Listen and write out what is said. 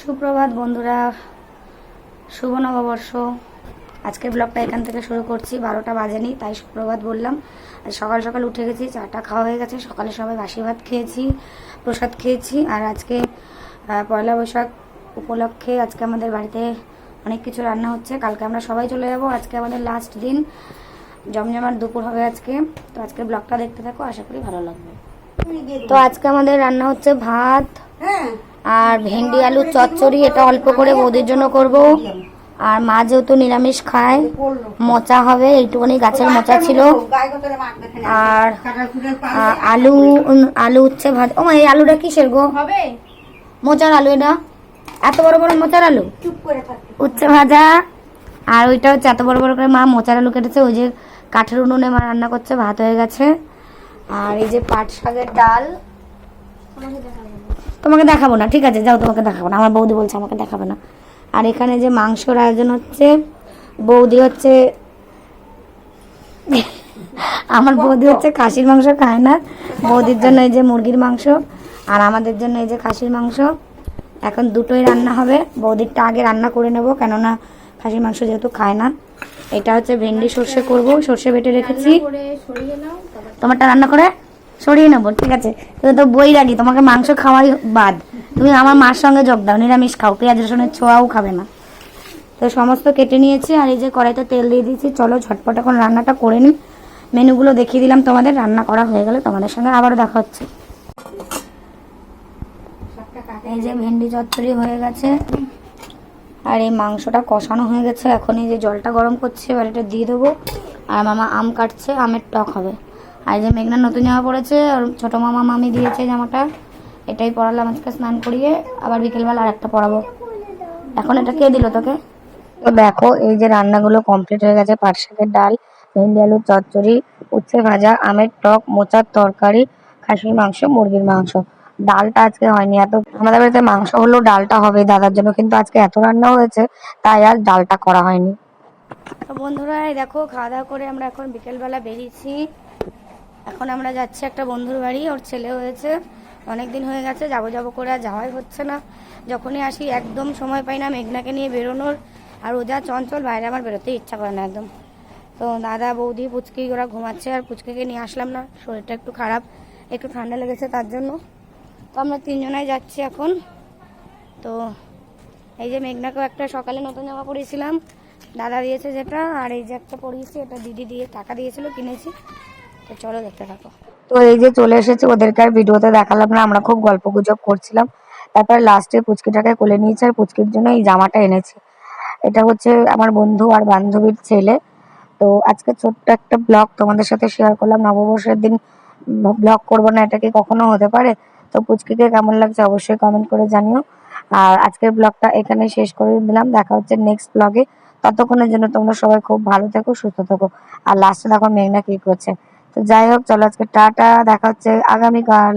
সুপ্রভাত বন্ধুরা শুভ নববর্ষ। আজকের ব্লগটা এখান থেকে শুরু করছি বারোটা বাজেনি তাই সুপ্রভাত বললাম। আর সকাল সকাল উঠে গেছি চাটা খাওয়া হয়ে গেছে সকালে সবাই বাসি ভাত খেয়েছি প্রসাদ খেয়েছি আর আজকে পয়লা বৈশাখ উপলক্ষে আজকে আমাদের বাড়িতে অনেক কিছু রান্না হচ্ছে। কালকে আমরা সবাই চলে যাব আজকে আমাদের লাস্ট দিন। জমজমার দুপুর হবে আজকে তো আজকে ব্লগটা দেখতে থাকো আশা করি ভালো লাগবে। তো আজকে আমাদের রান্না হচ্ছে ভাত। আর ভেন্ডি আলু চচ্চড়ি এটা অল্প করে বৌদির জন্য করব। আর মা যেহেতু নিরামিষ খায় মোচা হবে এইটুকুনি গাছের মোচা ছিল। আর আলু আলু উচ্ছে ভাত ও এই আলুটা কিসের গো? মোচার আলু এটা। এত বড় বড় মোচার আলু? উচ্ছে ভাজা। আর ওইটা হচ্ছে এত বড় বড় করে মা মোচার আলু কেটেছে। ওই যে কাঠের উনুনে মা রান্না করছে ভাত হয়ে গেছে। আর এই যে পাট শাকের ডাল। তোমাকে দেখাবো না, ঠিক আছে? যাও, তোমাকে দেখাবো না। আমার বৌদি বলছে আমাকে দেখাবে না। আর এখানে যে মাংসর আয়োজন হচ্ছে, বৌদি হচ্ছে আমার বৌদি হচ্ছে খাসির মাংস খায় না। বৌদির জন্য এই যে মুরগির মাংস, আর আমাদের জন্য এই যে খাসির মাংস। এখন দুটোই রান্না হবে। বৌদিরটা আগে রান্না করে নেব, কেননা খাসির মাংস যেহেতু খায় না। এটা হচ্ছে ভেন্ডি সর্ষে করব। সর্ষে বেটে রেখেছি। তোমারটা রান্না করে? সরিয়ে নেব, ঠিক আছে? তুমি তো বই রাখি তোমাকে মাংস খাওয়াই বাদ। তুমি আমার মার সঙ্গে যোগ দাও, নিরামিষ খাও, পেঁয়াজ রসুনের ছোঁয়াও খাবে না। তো সমস্ত কেটে নিয়েছি, আর এই যে কড়াইতে তেল দিয়ে দিয়েছি, চলো ঝটপট এখন রান্নাটা করে নিই। মেনুগুলো দেখিয়ে দিলাম তোমাদের, রান্না করা হয়ে গেলে তোমাদের সঙ্গে আবারও দেখা হচ্ছে। এই যে ভেন্ডি চচ্চড়ি হয়ে গেছে, আর এই মাংসটা কষানো হয়ে গেছে। এখন এই যে জলটা গরম করছে, এবার এটা দিয়ে দেবো। আর মামা আম কাটছে, আমের টক হবে। আর যে মেঘনা নতুন জামা পড়েছে আর ছোটো মামা মামি দিয়েছে জামাটা। এটাই পরালাম আজকে স্নান করিয়ে আবার বিকেলবেলা আর একটা পরাবো এখন এটা কে দিল তোকে? তো দেখো এই যে রান্নাগুলো কমপ্লিট হয়ে গেছে পাট শাকের ডাল ভেন্ডি আলুর চচ্চড়ি উচ্ছে ভাজা আমের টক মোচার তরকারি খাসির মাংস মুরগির মাংস। ডালটা আজকে হয়নি এত আমাদের বাড়িতে মাংস হলো ডালটা হবে দাদার জন্য কিন্তু আজকে এত রান্না হয়েছে তাই আর ডালটা করা হয়নি। তো বন্ধুরা এই দেখো খাওয়া দাওয়া করে আমরা এখন বিকেলবেলা বেরিয়েছি। এখন আমরা যাচ্ছি একটা বন্ধুর বাড়ি, ওর ছেলে হয়েছে অনেক দিন হয়ে গেছে, যাব যাব করে আর যাওয়াই হচ্ছে না। যখনই আসি, একদম সময় পাই না মেঘনাকে নিয়ে বেরোনোর, আর ও যা চঞ্চল, বাইরে আমার বেরোতে ইচ্ছা করে না একদম। তো দাদা, বৌদি, পুচকি, ওরা ঘুমাচ্ছে, আর পুচকিকে নিয়ে আসলাম না, শরীরটা একটু খারাপ, একটু ঠান্ডা লেগেছে তার জন্য। তো আমরা তিনজনাই যাচ্ছি এখন। তো এই যে মেঘনাকেও একটা সকালে নতুন জামা পরিয়েছিলাম। দাদা দিয়েছে যেটা, আর এই যে একটা পরিয়েছি, এটা দিদি দিয়ে টাকা দিয়েছিল, কিনেছি। তো চলো দেখতে থাকো। তো এই যে চলে এসেছে, ওদেরকে আর ভিডিওতে দেখালাম না, আমরা খুব গল্প গুজব করছিলাম। তারপর লাস্টে পুচকিটাকে কোলে নিয়েছে আর পুচকির জন্য এই জামাটা এনেছি। এটা হচ্ছে আমার বন্ধু আর বান্ধবীর ছেলে। তো আজকে ছোট্ট একটা ব্লগ তোমাদের সাথে শেয়ার করলাম। নববর্ষের দিন ব্লগ করব না, এটা কি কখনো হতে পারে? তো পুচকিকে কেমন লাগছে অবশ্যই কমেন্ট করে জানিও। আর আজকের ব্লগটা এখানে শেষ করে দিলাম। দেখা হচ্ছে নেক্সট ব্লগে ততক্ষণের জন্য তোমরা সবাই খুব ভালো থেকো, সুস্থ থেকো। আর লাস্টে দেখো মেঘনা কি করছে। তো যাই হোক চলো আজকে টাটা দেখা হচ্ছে আগামীকাল।